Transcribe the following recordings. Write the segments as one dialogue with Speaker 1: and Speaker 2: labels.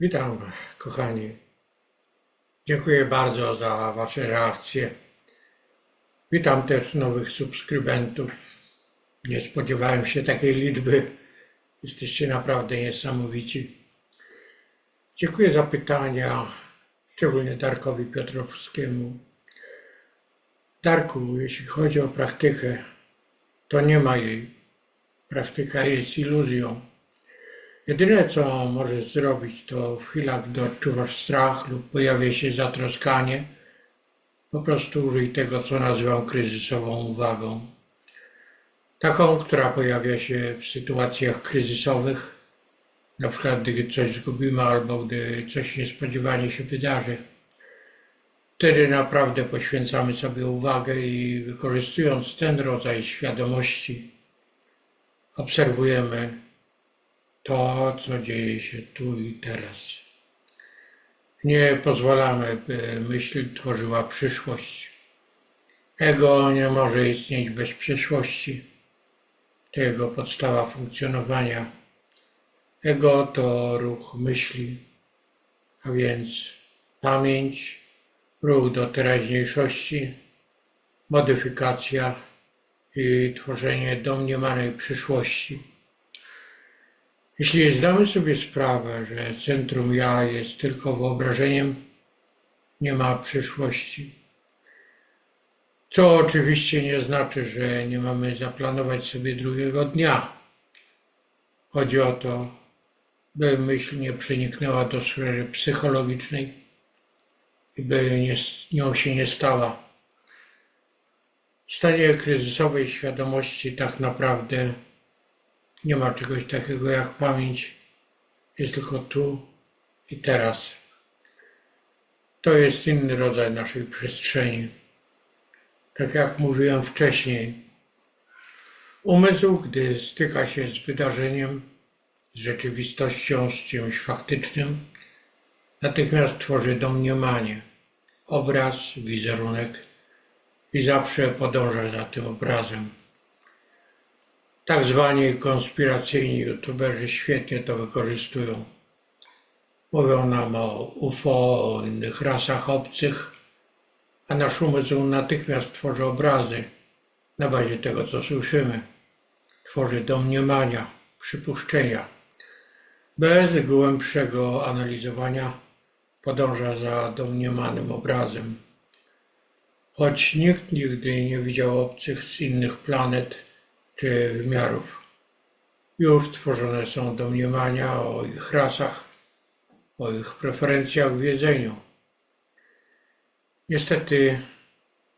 Speaker 1: Witam, kochani. Dziękuję bardzo za Wasze reakcje. Witam też nowych subskrybentów. Nie spodziewałem się takiej liczby. Jesteście naprawdę niesamowici. Dziękuję za pytania, szczególnie Darkowi Piotrowskiemu. Darku, jeśli chodzi o praktykę, to nie ma jej. Praktyka jest iluzją. Jedyne co możesz zrobić, to w chwilach, gdy odczuwasz strach lub pojawia się zatroskanie, po prostu użyj tego, co nazywam kryzysową uwagą. Taką, która pojawia się w sytuacjach kryzysowych, na przykład gdy coś zgubimy albo gdy coś niespodziewanie się wydarzy. Wtedy naprawdę poświęcamy sobie uwagę i wykorzystując ten rodzaj świadomości, obserwujemy to, co dzieje się tu i teraz. Nie pozwalamy, by myśl tworzyła przyszłość. Ego nie może istnieć bez przeszłości. To jego podstawa funkcjonowania. Ego to ruch myśli, a więc pamięć, ruch do teraźniejszości, modyfikacja i tworzenie domniemanej przyszłości. Jeśli zdamy sobie sprawę, że centrum ja jest tylko wyobrażeniem, nie ma przyszłości. Co oczywiście nie znaczy, że nie mamy zaplanować sobie drugiego dnia. Chodzi o to, by myśl nie przeniknęła do sfery psychologicznej i by nie, nią się nie stała. W stanie kryzysowej świadomości tak naprawdę nie ma czegoś takiego jak pamięć. Jest tylko tu i teraz. To jest inny rodzaj naszej przestrzeni. Tak jak mówiłem wcześniej, umysł, gdy styka się z wydarzeniem, z rzeczywistością, z czymś faktycznym, natychmiast tworzy domniemanie, obraz, wizerunek i zawsze podąża za tym obrazem. Tak zwani konspiracyjni youtuberzy świetnie to wykorzystują. Mówią nam o UFO, o innych rasach obcych, a nasz umysł natychmiast tworzy obrazy na bazie tego, co słyszymy. Tworzy domniemania, przypuszczenia. Bez głębszego analizowania podąża za domniemanym obrazem. Choć nikt nigdy nie widział obcych z innych planet, czy wymiarów. Już tworzone są domniemania o ich rasach, o ich preferencjach w jedzeniu. Niestety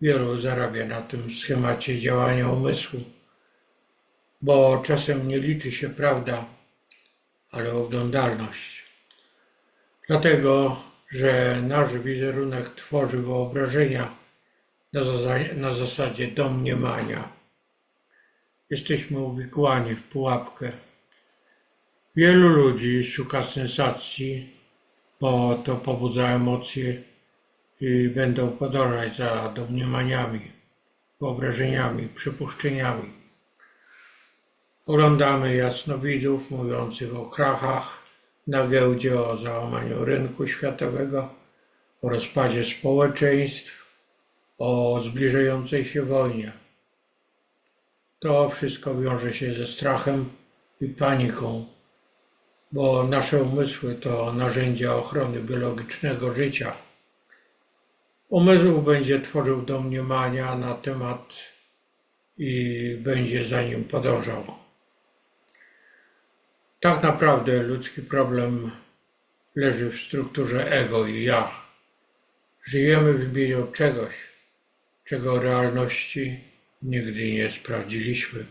Speaker 1: wielu zarabia na tym schemacie działania umysłu, bo czasem nie liczy się prawda, ale oglądalność. Dlatego, że nasz wizerunek tworzy wyobrażenia na na zasadzie domniemania. Jesteśmy uwikłani w pułapkę. Wielu ludzi szuka sensacji, bo to pobudza emocje i będą podążać za domniemaniami, wyobrażeniami, przypuszczeniami. Oglądamy jasnowidzów mówiących o krachach na giełdzie, o załamaniu rynku światowego, o rozpadzie społeczeństw, o zbliżającej się wojnie. To wszystko wiąże się ze strachem i paniką, bo nasze umysły to narzędzia ochrony biologicznego życia. Umysł będzie tworzył domniemania na temat i będzie za nim podążał. Tak naprawdę ludzki problem leży w strukturze ego i ja. Żyjemy w imieniu czegoś, czego realności nigdy nie sprawdziliśmy.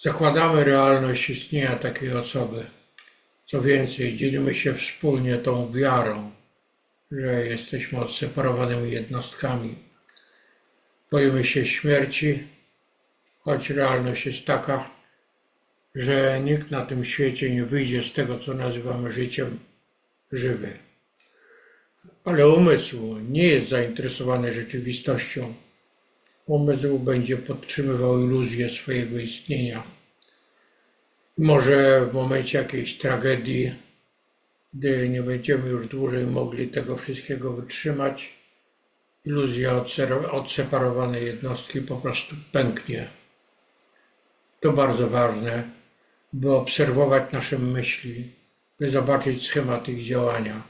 Speaker 1: Zakładamy realność istnienia takiej osoby. Co więcej, dzielimy się wspólnie tą wiarą, że jesteśmy odseparowanymi jednostkami. Boimy się śmierci, choć realność jest taka, że nikt na tym świecie nie wyjdzie z tego, co nazywamy życiem, żywy. Ale umysł nie jest zainteresowany rzeczywistością umysł będzie podtrzymywał iluzję swojego istnienia. Może w momencie jakiejś tragedii Gdy nie będziemy już dłużej mogli tego wszystkiego wytrzymać, iluzja odseparowanej jednostki po prostu pęknie. To bardzo ważne, by obserwować nasze myśli, by zobaczyć schemat ich działania.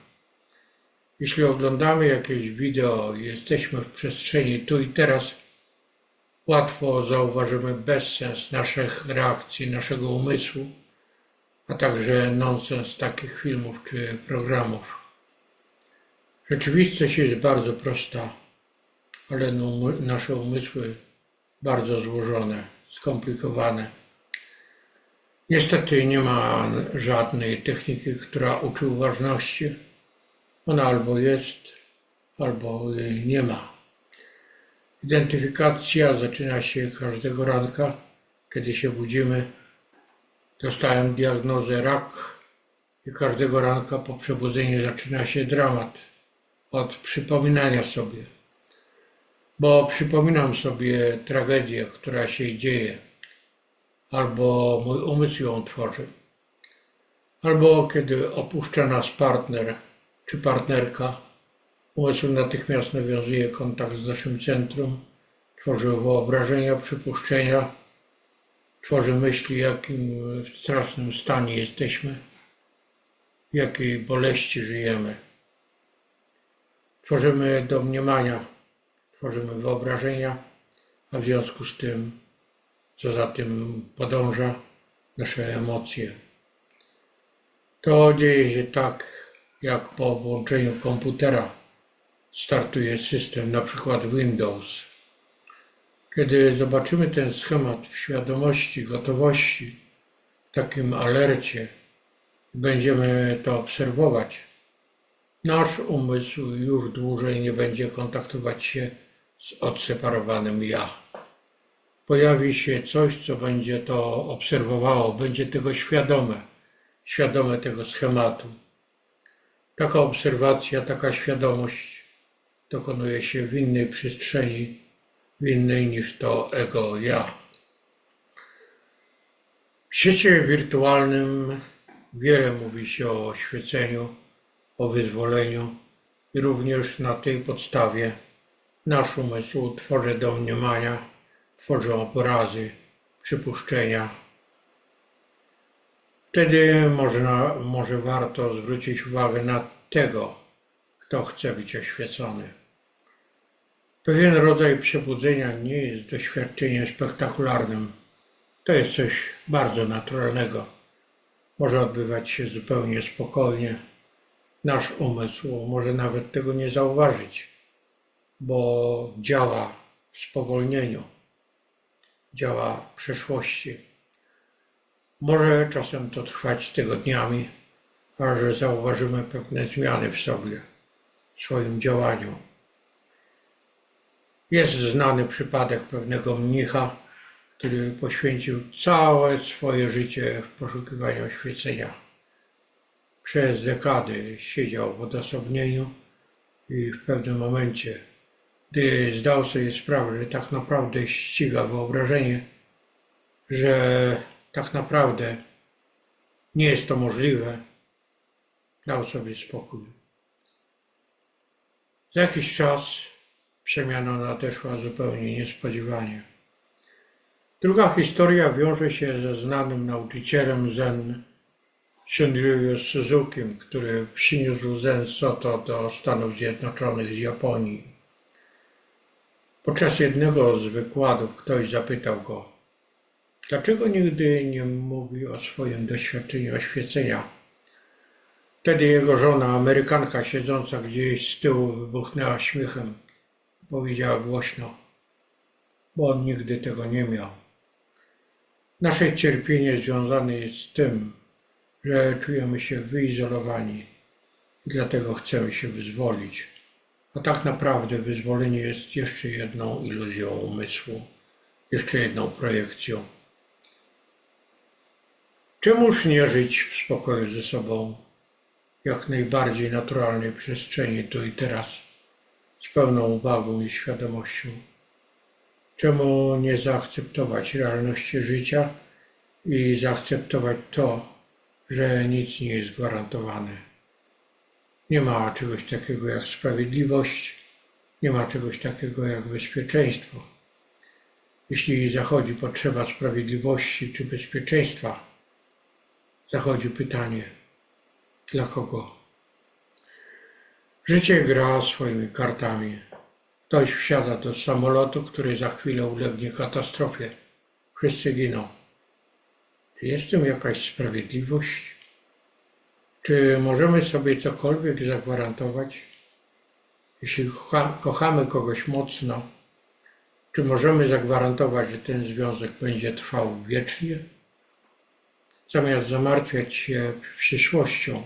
Speaker 1: Jeśli oglądamy jakieś wideo jesteśmy w przestrzeni tu i teraz, łatwo zauważymy bezsens naszych reakcji, naszego umysłu, a także nonsens takich filmów czy programów. Rzeczywistość jest bardzo prosta, ale no- nasze umysły bardzo złożone, skomplikowane. Niestety nie ma żadnej techniki, która uczy uważności. Ona albo jest, albo nie ma. Identyfikacja zaczyna się każdego ranka, kiedy się budzimy. Dostałem diagnozę rak i każdego ranka po przebudzeniu zaczyna się dramat od przypominania sobie. Bo przypominam sobie tragedię, która się dzieje, albo mój umysł ją tworzy, albo kiedy opuszcza nas partner czy partnerka, umysł natychmiast nawiązuje kontakt z naszym centrum, tworzy wyobrażenia, przypuszczenia, tworzy myśli, jakim strasznym stanie jesteśmy, w jakiej boleści żyjemy. Tworzymy domniemania, tworzymy wyobrażenia, a w związku z tym, co za tym podąża, nasze emocje. To dzieje się tak, jak po włączeniu komputera startuje system, na przykład Windows. Kiedy zobaczymy ten schemat w świadomości, gotowości, takim alercie, będziemy to obserwować, nasz umysł już dłużej nie będzie kontaktować się z odseparowanym ja. Pojawi się coś, co będzie to obserwowało, będzie tego świadome, świadome tego schematu. Taka obserwacja, taka świadomość dokonuje się w innej przestrzeni, w innej niż to ego ja. W świecie wirtualnym wiele mówi się o oświeceniu, o wyzwoleniu i również na tej podstawie nasz umysł tworzy domniemania, tworzy obrazy, przypuszczenia. Wtedy można, może warto zwrócić uwagę na tego, kto chce być oświecony. Pewien rodzaj przebudzenia nie jest doświadczeniem spektakularnym. To jest coś bardzo naturalnego. Może odbywać się zupełnie spokojnie. Nasz umysł może nawet tego nie zauważyć, bo działa w spowolnieniu, działa w przeszłości. Może czasem to trwać tygodniami, aż zauważymy pewne zmiany w sobie, w swoim działaniu. Jest znany przypadek pewnego mnicha, który poświęcił całe swoje życie w poszukiwaniu oświecenia. Przez dekady siedział w odosobnieniu i w pewnym momencie, gdy zdał sobie sprawę, że tak naprawdę ściga wyobrażenie, że tak naprawdę nie jest to możliwe, dał sobie spokój. Za jakiś czas przemiana nadeszła zupełnie niespodziewanie. Druga historia wiąże się ze znanym nauczycielem zen Shunryu Suzukim, który przyniósł zen Soto do Stanów Zjednoczonych z Japonii. Podczas jednego z wykładów ktoś zapytał go, dlaczego nigdy nie mówi o swoim doświadczeniu oświecenia. Wtedy jego żona, Amerykanka siedząca gdzieś z tyłu, wybuchnęła śmiechem. Powiedziała głośno, bo on nigdy tego nie miał. Nasze cierpienie związane jest z tym, że czujemy się wyizolowani i dlatego chcemy się wyzwolić. A tak naprawdę wyzwolenie jest jeszcze jedną iluzją umysłu, jeszcze jedną projekcją. Czemuż nie żyć w spokoju ze sobą, jak najbardziej naturalnej przestrzeni tu i teraz, z pełną uwagą i świadomością? Czemu nie zaakceptować realności życia i zaakceptować to, że nic nie jest gwarantowane, Nie ma czegoś takiego jak sprawiedliwość, nie ma czegoś takiego jak bezpieczeństwo. Jeśli zachodzi potrzeba sprawiedliwości czy bezpieczeństwa, zachodzi pytanie, dla kogo? Życie gra swoimi kartami. Ktoś wsiada do samolotu, który za chwilę ulegnie katastrofie. Wszyscy giną. Czy jest w tym jakaś sprawiedliwość? Czy możemy sobie cokolwiek zagwarantować? Jeśli kocha, kochamy kogoś mocno, czy możemy zagwarantować, że ten związek będzie trwał wiecznie? Zamiast zamartwiać się przyszłością,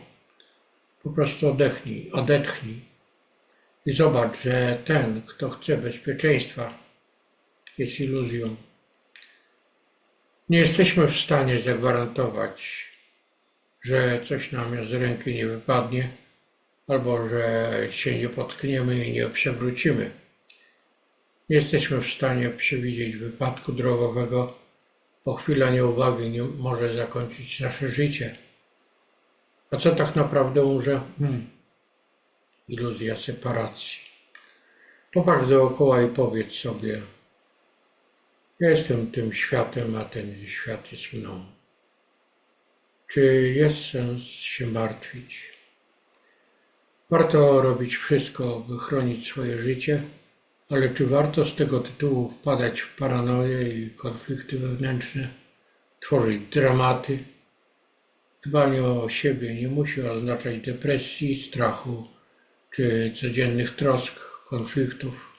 Speaker 1: po prostu odetchnij, odetchnij i zobacz, że ten, kto chce bezpieczeństwa, jest iluzją. Nie jesteśmy w stanie zagwarantować, że coś nam z ręki nie wypadnie, albo że się nie potkniemy i nie przewrócimy. Nie jesteśmy w stanie przewidzieć wypadku drogowego, bo chwila nieuwagi nie może zakończyć nasze życie. A co tak naprawdę umrze? Hmm. Iluzja separacji. Popatrz dookoła i powiedz sobie, ja jestem tym światem, a ten świat jest mną. Czy jest sens się martwić? Warto robić wszystko, by chronić swoje życie, ale czy warto z tego tytułu wpadać w paranoję i konflikty wewnętrzne, tworzyć dramaty? Dbanie o siebie nie musi oznaczać depresji, strachu czy codziennych trosk, konfliktów.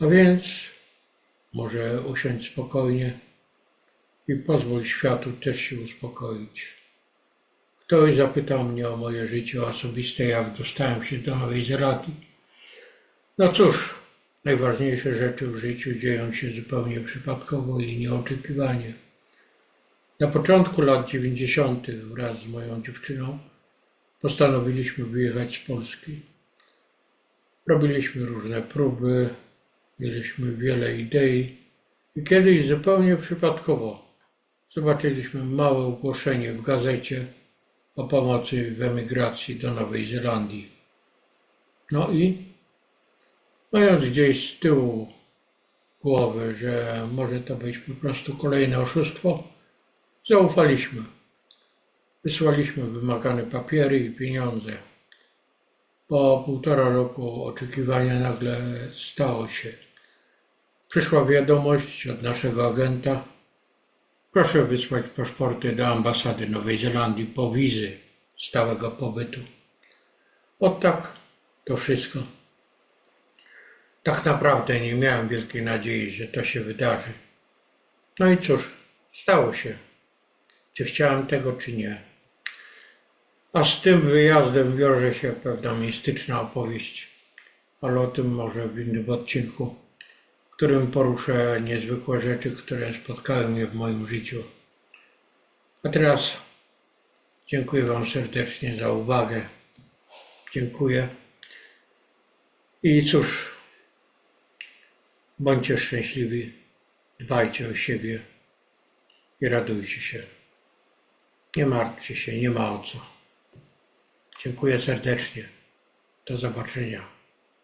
Speaker 1: A więc może usiądź spokojnie i pozwól światu też się uspokoić. Ktoś zapytał mnie o moje życie osobiste, jak dostałem się do Nowej Zelandii. No cóż, najważniejsze rzeczy w życiu dzieją się zupełnie przypadkowo i nieoczekiwanie. Na początku lat 90. wraz z moją dziewczyną postanowiliśmy wyjechać z Polski. Robiliśmy różne próby, mieliśmy wiele idei i kiedyś zupełnie przypadkowo zobaczyliśmy małe ogłoszenie w gazecie o pomocy w emigracji do Nowej Zelandii. No i mając gdzieś z tyłu głowy, że może to być po prostu kolejne oszustwo, zaufaliśmy. Wysłaliśmy wymagane papiery i pieniądze. Po półtora roku oczekiwania nagle stało się. Przyszła wiadomość od naszego agenta. Proszę wysłać paszporty do ambasady Nowej Zelandii po wizy stałego pobytu. Od tak to wszystko. Tak naprawdę nie miałem wielkiej nadziei, że to się wydarzy. No i cóż, stało się. Czy chciałem tego, czy nie. A z tym wyjazdem wiąże się pewna mistyczna opowieść, ale o tym może w innym odcinku, w którym poruszę niezwykłe rzeczy, które spotkały mnie w moim życiu. A teraz dziękuję Wam serdecznie za uwagę. Dziękuję. I cóż, bądźcie szczęśliwi, dbajcie o siebie i radujcie się. Nie martwcie się, nie ma o co. Dziękuję serdecznie. Do zobaczenia.